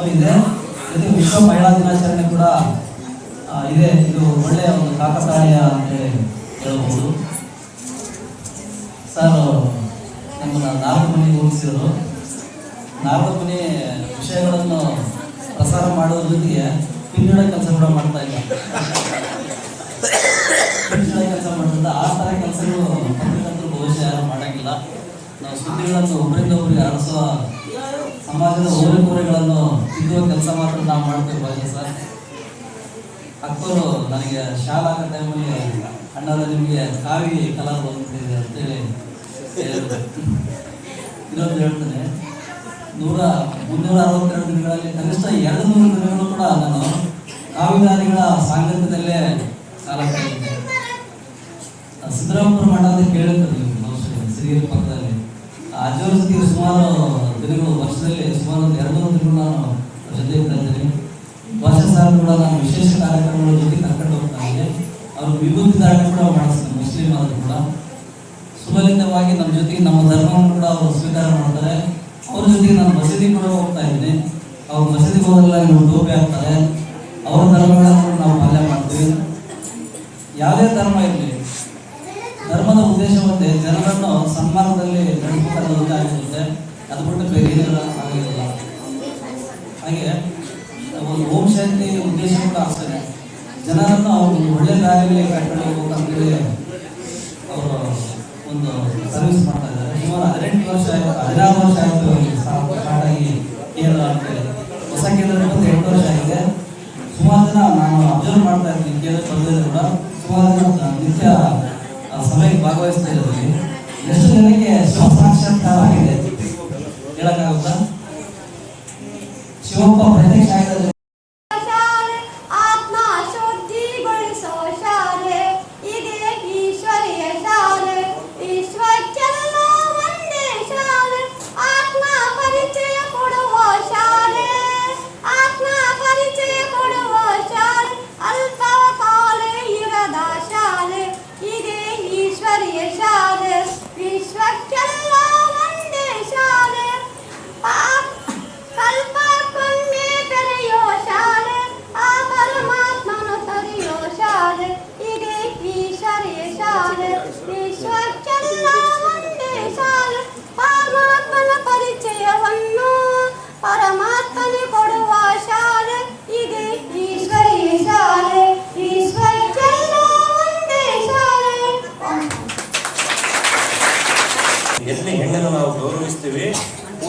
ದಿನೋತ್ಸವನೂ ಇದೆ. ಜೊತೆಗೆ ವಿಶ್ವ ಮಹಿಳಾ ದಿನಾಚರಣೆ ಕೂಡ ಇದೆ. ಇದು ಒಳ್ಳೆಯ ಒಂದು ಕಾಕತಾಳೀಯ ಅಂತ ಹೇಳಬಹುದು ಸರ್, ನಮ್ಮನ್ನ ನಾಲ್ಕು ಮನೆಗೆ ಹೋಗಿಸಿದರು ನಾಲ್ಕು ಮನೆ ವಿಷಯಗಳನ್ನು ಪ್ರಸಾರ ಮಾಡೋದ್ರ ಜೊತೆಗೆ ಪಿನ್ನಡ ಕೆಲಸ ಕೂಡ ಮಾಡ್ತಾ ಇಲ್ಲ ಕೆಲಸ ಮಾಡೋದ್ರಿಂದ ಆ ಥರ ಕೆಲಸಗಳು ಪತ್ರಕರ್ತರು ಬಹುಶಃ ಯಾರು ಮಾಡೋಂಗಿಲ್ಲ. ನಾವು ಸುದ್ದಿಗಳನ್ನು ಒಬ್ಬರಿಂದ ಒಬ್ಬರಿಗೆ ಹರಸುವ ಸಮಾಜದ ಓರೆಕೋರೆಗಳನ್ನು ತಿದ್ದುವ ಕೆಲಸ ಮಾತ್ರ ನಾವು ಮಾಡಬೇಕಾಗಿದೆ ಸರ್? ಅಕ್ಕವರು ನನಗೆ ಶಾಲಾ ಟೈಮಲ್ಲಿ ಅಣ್ಣರ ನಿಮಗೆ ಕಾವಿ ಕಲರ್ ಬಂದಿದೆ ಅಂತೇಳಿ. ಇನ್ನೊಂದು ಹೇಳ್ತೇನೆ, ನೂರ ಮುನ್ನೂರ ಅರವತ್ತೆರಡು ದಿನಗಳಲ್ಲಿ ಕನಿಷ್ಠ ಎರಡು ನೂರು ದಿನಗಳು ಕೂಡ ನಾನು ಕಾವಿದಾರಿಗಳ ಸಾಂಗತ್ಯದಲ್ಲೇ ಕಾಲ ಕಳೆದಿದ್ದೆ ಸಿದ್ದರಾಮಪುರ ಮಠ ಅಂತ ಬಹುಶಃ ಸಿರಿಗೆರೆ ಪಕ್ಕದಲ್ಲಿ. ಆ ಅಜ್ಜವ್ರ ಸುಮಾರು ದಿನಗಳು, ವರ್ಷದಲ್ಲಿ ಸುಮಾರು ಎರಡು ನೂರು ದಿನಗಳು ನಾನು ಜೊತೆ ಇದ್ದೀನಿ ವರ್ಷ ಸಾಲ ಕೂಡ ನಾನು ವಿಶೇಷ ಕಾರ್ಯಕ್ರಮಗಳ ಜೊತೆ ಕರ್ಕೊಂಡು ಹೋಗ್ತಾ ಇದ್ದೆ. ಅವರು ವಿಭೂತಿ ಧಾರಣೆ ಕೂಡ ಮಾಡಿಸ್ತಾರೆ ಮುಸ್ಲಿಂ ಆದರೂ ಕೂಡ. ಸುಲಲಿತವಾಗಿ ನಮ್ಮ ಜೊತೆಗೆ ನಮ್ಮ ಧರ್ಮವನ್ನು ಕೂಡ ಅವರು ಸ್ವೀಕಾರ ಮಾಡ್ತಾರೆ. ಅವ್ರ ಜೊತೆಗೆ ನಾನು ಮಸೀದಿ ಕೂಡ ಹೋಗ್ತಾ ಇದ್ದೀನಿ ಅವ್ರ ಮಸೀದಿಗೆ ಹೋದಲ್ಲ ಇವರು ಟೋಪಿ ಹಾಕ್ತಾರೆ ಅವ್ರ ಧರ್ಮಗಳನ್ನು ನಾವು ಪಾಲನೆ ಮಾಡ್ತೀವಿ. ಯಾವುದೇ ಧರ್ಮ ಇರಲಿ, ಧರ್ಮದ ಉದ್ದೇಶ ಜನರನ್ನು ಸನ್ಮಾನದಲ್ಲಿ ಅದು ಬಿಟ್ಟು ಬೇರೆ ಏನಿಲ್ಲ ಆಗಿರಲ್ಲ ಹಾಗೆ, ಒಂದು ಓಂ ಶಾಂತಿ ಉದ್ದೇಶ ಕೂಡ ಅಷ್ಟೇ ಜನರನ್ನು ಅವ್ರ ಒಳ್ಳೆ ದಾರಿಯಲ್ಲಿ ಕರ್ಕೊಂಡು ಹೋಗ್ಬೇಕಂತೇಳಿ ಅವರು ಒಂದು ಸರ್ವಿಸ್ ಮಾಡ್ತಾ ಇದ್ದಾರೆ. ಸುಮಾರು ಹದಿನೆಂಟು ವರ್ಷ ಆಯ್ತು, ಹದಿನಾರು ವರ್ಷ ಆಯಿತು ಸ್ಟಾರ್ಟ್ ಆಗಿ ಕೇರಳ ಅಂತೇಳಿ. ಹೊಸ ಕೇಂದ್ರ ಬಂದು ಎಂಟು ವರ್ಷ ಆಗಿದೆ. ಸುಮಾರು ಜನ ನಾನು ಅಬ್ಸರ್ವ್ ಮಾಡ್ತಾ ಇದ್ದೀನಿ ಕೇಂದ್ರ ಬಂದಿದ್ರು ಕೂಡ. ಸುಮಾರು ಜನ ನಿತ್ಯ ಸಭೆಗೆ ಭಾಗವಹಿಸ್ತಾ ಇದ್ದೀನಿ ಎಷ್ಟು ಜನಕ್ಕೆ ಶಿವ ಸಾಕ್ಷಾತ್ಕಾರ ಆಗಿದೆ? ಹೇಳಕ್ಕಾಗುತ್ತಾ ಶಿವಪ್ಪ ಪ್ರತ್ಯಕ್ಷ ಆಗಿರೋದು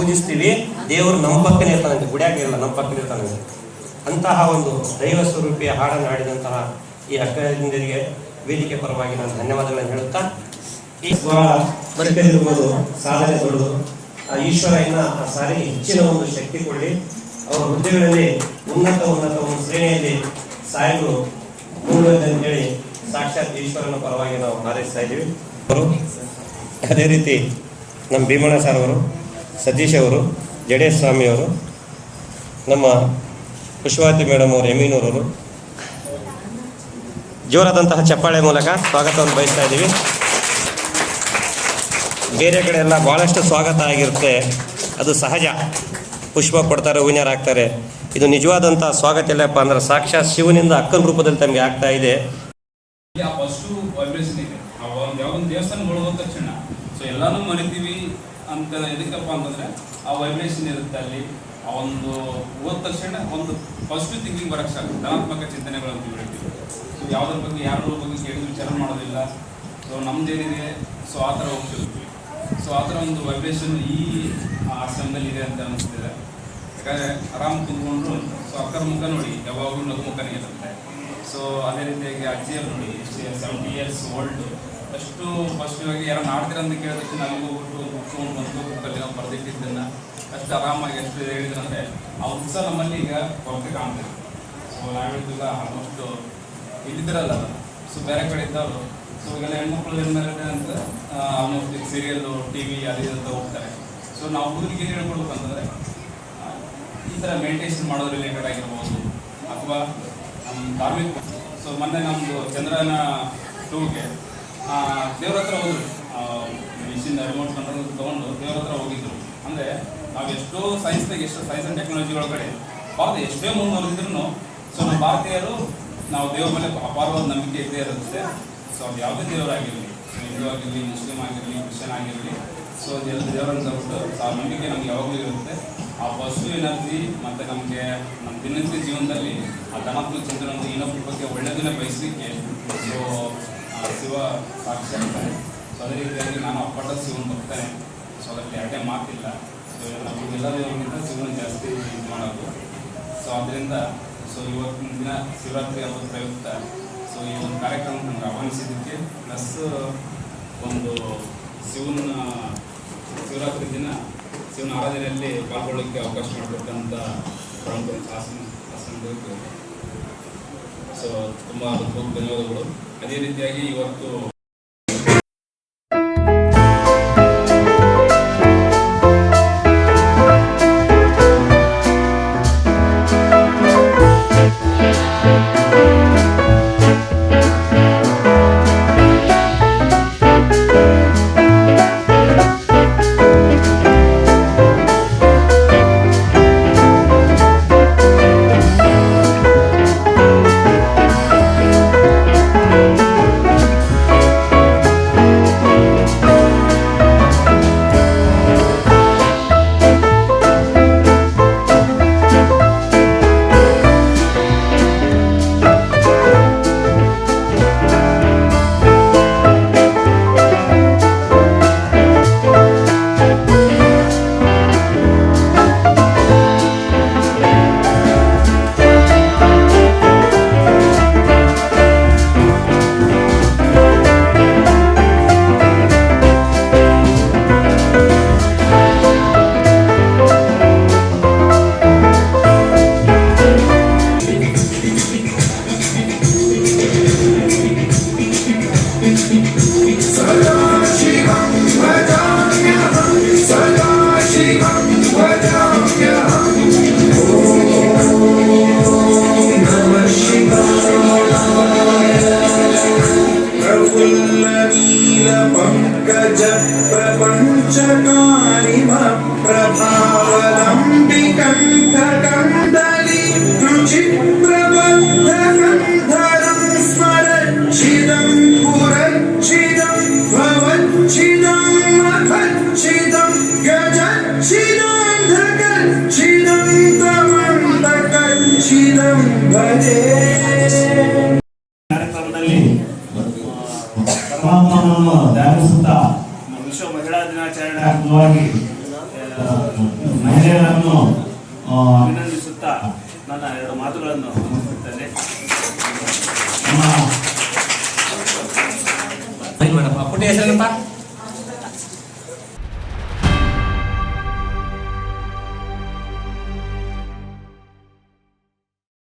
ಪೂಜಿಸ್ತೀವಿ, ದೇವರು ನಮ್ಮ ಪಕ್ಕನೇ ಇರ್ತಾನಂತೆ ಗುಡಿಯಾಗ ಇರಲ್ಲ ನಮ್ಮ ಪಕ್ಕನೇ ಇರ್ತಾನಂತೆ ಅಂತಹ ಒಂದು ದೈವ ಸ್ವರೂಪಿಯ ಹಾಡನ್ನು ಹಾಡಿದಂತಹ ಈ ಅಕ್ಕಿಂದರಿಗೆ ವೇದಿಕೆ ಪರವಾಗಿ ನಾನು ಧನ್ಯವಾದಗಳನ್ನು ಹೇಳುತ್ತಾ, ಈ ಬಹಳ ಬದುಕದಿರ್ಬೋದು ಸಾಧನೆ ದೊಡ್ಡದು ಈಶ್ವರ ಇನ್ನ ಆ ಸಾರಿ ಹೆಚ್ಚಿನ ಒಂದು ಶಕ್ತಿ ಕೊಡಿ ಅವರ ಹುದ್ದೆಗಳಲ್ಲಿ ಉನ್ನತ ಉನ್ನತ ಒಂದು ಶ್ರೇಣಿಯಲ್ಲಿ ಮುಂದುವರೆದ ಅಂತೇಳಿ ಸಾಕ್ಷಾತ್ ಈಶ್ವರನ ಪರವಾಗಿ ನಾವು ಹಾರೈಸ್ತಾ ಇದ್ದೀವಿ. ಅದೇ ರೀತಿ ನಮ್ಮ ಭೀಮಣ್ಣ ಸರ್ ಅವರು ಸತೀಶ್ ಅವರು ಜಡೇಶ್ ಸ್ವಾಮಿ ಅವರು, ನಮ್ಮ ಪುಷ್ಪಾವತಿ ಮೇಡಮ್ ಅವರು ಎಮೀನೂರವರು ಜೋರಾದಂತಹ ಚಪ್ಪಾಳೆ ಮೂಲಕ ಸ್ವಾಗತವನ್ನು ಬಯಸ್ತಾ ಇದ್ದೀವಿ. ಬೇರೆ ಕಡೆ ಎಲ್ಲ ಭಾಳಷ್ಟು ಸ್ವಾಗತ ಆಗಿರುತ್ತೆ. ಅದು ಸಹಜ. ಪುಷ್ಪ ಕೊಡ್ತಾರೆ, ಹೂವಿನ ಹಾಕ್ತಾರೆ. ಇದು ನಿಜವಾದಂಥ ಸ್ವಾಗತ ಇಲ್ಲಪ್ಪ ಅಂದ್ರೆ ಸಾಕ್ಷಾತ್ ಶಿವನಿಂದ ಅಕ್ಕನ ರೂಪದಲ್ಲಿ ತಮಗೆ ಆಗ್ತಾ ಇದೆ ಆ ಫಸ್ಟು ವೈಬ್ರೇಷನ್ ಇದೆ ಆ ಒಂದು ಯಾವ್ದೊಂದು ದೇವಸ್ಥಾನಗಳು ಹೋದ ತಕ್ಷಣ ಸೊ ಎಲ್ಲಾನು ಮರಿತೀವಿ ಅಂತ ಎದಕ್ಕಪ್ಪ ಅಂತಂದ್ರೆ ಆ ವೈಬ್ರೇಷನ್ ಇರುತ್ತೆ ಅಲ್ಲಿ. ಆ ಒಂದು ಹೋದ ತಕ್ಷಣ ಒಂದು ಫಸ್ಟ್ ಥಿಂಕಿಂಗ್ ಬರೋಕ್ಕೆ ಸಾಕು ಧನಾತ್ಮಕ ಚಿಂತನೆಗಳು ಅಂತ ಹೇಳ್ತೀವಿ ಸೊ ಯಾವುದ್ರ ಬಗ್ಗೆ, ಯಾರ ಬಗ್ಗೆ ಕೇಳಿದ್ರು ವಿಚಾರ ಮಾಡೋದಿಲ್ಲ. ಸೊ ನಮ್ದೇನಿದೆ, ಸೊ ಆ ಥರ ಹೋಗ್ತಿರ್ತೀವಿ ಸೊ ಆ ಥರ ಒಂದು ವೈಬ್ರೇಷನ್ ಈ ಆಶ್ರಮದಲ್ಲಿ ಇದೆ ಅಂತ ಅನಿಸ್ತಿದೆ. ಯಾಕಂದ್ರೆ ಆರಾಮ್ ಕುಂತ್ಕೊಂಡ್ರು, ಸೊ ಅಕ್ಕರ ಮುಖ ನೋಡಿ, ಯಾವಾಗಲೂ ನಗು ಮುಖನೇ ಇರುತ್ತೆ. ಸೊ ಅದೇ ರೀತಿಯಾಗಿ ಅಜ್ಜಿಯರು ನೋಡಿ ಸೆವೆಂಟಿ ಇಯರ್ಸ್ ಓಲ್ಡ್ ಅಷ್ಟು ಫಸ್ಟಿಗಾಗಿ ಯಾರು ಮಾಡ್ತೀರ ಅಂತ ಕೇಳಿದಕ್ಕೆ ನಮಗೂ ಹೋಗ್ಬಿಟ್ಟು ಬುಕ್ ತೊಗೊಂಡು ಬಂದು ಬುಕ್ಕಲ್ಲಿ ನಾವು ಬರೆದಿಟ್ಟಿದ್ದನ್ನ ಅಷ್ಟು ಆರಾಮಾಗಿ ಎಷ್ಟು ಹೇಳಿದ್ರಂದ್ರೆ ಅವ್ರು ಸಹ ನಮ್ಮಲ್ಲಿ ಈಗ ಕೊರತೆ ಕಾಣ್ತಿಲ್ಲ ಸೊ ನಾವು ಹೇಳಿದ್ದಿಲ್ಲ ಆಲ್ಮೋಸ್ಟ್ ಇಲ್ಲಿದ್ದಿರಲ್ಲ ಸೊ ಬೇರೆ ಕಡೆ ಇದ್ದವರು. ಸೊ ಈಗೆಲ್ಲ ಹೆಣ್ಮಕ್ಳು ಏನು ಮೇಲೆ ಅಂತ ಆಲ್ಮೋಸ್ಟ್ ಸೀರಿಯಲ್ಲು ಟಿ ವಿ ಅದು ಅಂತ ಹೋಗ್ತಾರೆ. ಸೊ ನಾವು ಹುಡುಗರಿಗೆ ಏನು ಈ ಥರ ಮೆಡಿಟೇಷನ್ ಮಾಡೋದು ರಿಲೇಟೆಡ್ ಆಗಿರ್ಬೋದು ಅಥವಾ ನಮ್ಮ ಧಾರ್ಮಿಕ ಸೊ ಮೊನ್ನೆ ನಮ್ಮದು ಚಂದ್ರನ ಟೂರ್ಗೆ ದೇವ್ರ ಹತ್ರ ಹೋದ್ರು. ಮಿಷಿನ್ ರಿಮೋಟ್ ಕಂಟ್ರೋಲ್ ತೊಗೊಂಡು ದೇವ್ರ ಹತ್ರ ಹೋಗಿದ್ರು. ಅಂದರೆ ನಾವು ಎಷ್ಟೋ ಎಷ್ಟೋ ಸೈನ್ಸ್ ಆ್ಯಂಡ್ ಟೆಕ್ನಾಲಜಿ ಒಳಗಡೆ, ಭಾರತ ಎಷ್ಟೇ ಮುಂದುವರೆದಿದ್ರು ಸೊ ನಮ್ಮ ಭಾರತೀಯರು ನಾವು ದೇವ್ರ ಮೇಲೆ ಅಪಾರವಾದ ನಂಬಿಕೆ ಇದ್ದೇ ಇರುತ್ತೆ ಸೊ ಅದು ಯಾವುದೇ ದೇವರಾಗಿರಲಿ ಹಿಂದೂ ಆಗಿರಲಿ, ಮುಸ್ಲಿಂ ಆಗಿರಲಿ, ಕ್ರಿಶ್ಚಿಯನ್ ಆಗಿರಲಿ, ಸೊ ಅದೆಲ್ಲ ದೇವರನ್ನು ಸೊ ಆ ನಂಬಿಕೆ ನಮ್ಗೆ ಯಾವಾಗಲೂ ಇರುತ್ತೆ. ಆ ಬಸ್ಸು ಎನರ್ಜಿ ಮತ್ತು ನಮಗೆ ನಮ್ಮ ದಿನನಿತ್ಯ ಜೀವನದಲ್ಲಿ ಆ ಧನಾತ್ಮಕ ಚಿಂತನೆ ಇನ್ನೊಬ್ಬರ ಬಗ್ಗೆ ಒಳ್ಳೆಯದನ್ನೇ ಬಯಸಲಿಕ್ಕೆ, ಸೊ ಶಿವ ಸಾಕ್ಷಿ ಆಗ್ತಾನೆ ಸೊ ಅದೇ ರೀತಿಯಾಗಿ ನಾನು ಅಪ್ಪಟ ಶಿವನ ಬರ್ತಾನೆ. ಸೊ ಅದಕ್ಕೆ ಎರಡೇ ಮಾತಿಲ್ಲ. ಸೊ ನಮಗೆ ಎಲ್ಲ ದೇವರಿಗಿಂತ ಶಿವನ ಜಾಸ್ತಿ ಇದು ಮಾಡೋದು. ಸೊ ಅದರಿಂದ ಸೊ ಇವತ್ತಿನ ದಿನ ಶಿವರಾತ್ರಿ ಹಬ್ಬದ ಪ್ರಯುಕ್ತ. ಸೊ ಈ ಒಂದು ಕಾರ್ಯಕ್ರಮಕ್ಕೆ ನಮ್ಗೆ ಆಹ್ವಾನಿಸಿದ್ದಕ್ಕೆ ಪ್ಲಸ್ ಒಂದು ಶಿವನ, ಶಿವರಾತ್ರಿ ದಿನ ಶಿವನ ಆರಾಧನೆಯಲ್ಲಿ ಪಾಲ್ಗೊಳ್ಳೋಕ್ಕೆ ಅವಕಾಶ ಮಾಡಿಕೊಟ್ಟಂಥ ಹಾಸನ ಹಾಸನದವ್ರಿಗೆ ಸೊ ತುಂಬ ತುಂಬ ಧನ್ಯವಾದಗಳು. ಅದೇ ರೀತಿಯಾಗಿ ಇವತ್ತು ಕಾರ್ಯಕ್ರಮದಲ್ಲಿ ಪರಮಾತ್ಮನನ್ನು ಧ್ಯಾನಿಸುತ್ತಾ ವಿಶ್ವ ಮಹಿಳಾ ದಿನಾಚರಣೆ ಅಂಗವಾಗಿ ಮಹಿಳೆಯರನ್ನು ಅಭಿನಂದಿಸುತ್ತಾ ನನ್ನ ಎರಡು ಮಾತುಗಳನ್ನು ಮುಗಿಸುತ್ತೇನೆ. ಪುಟೇಶನಪ್ಪ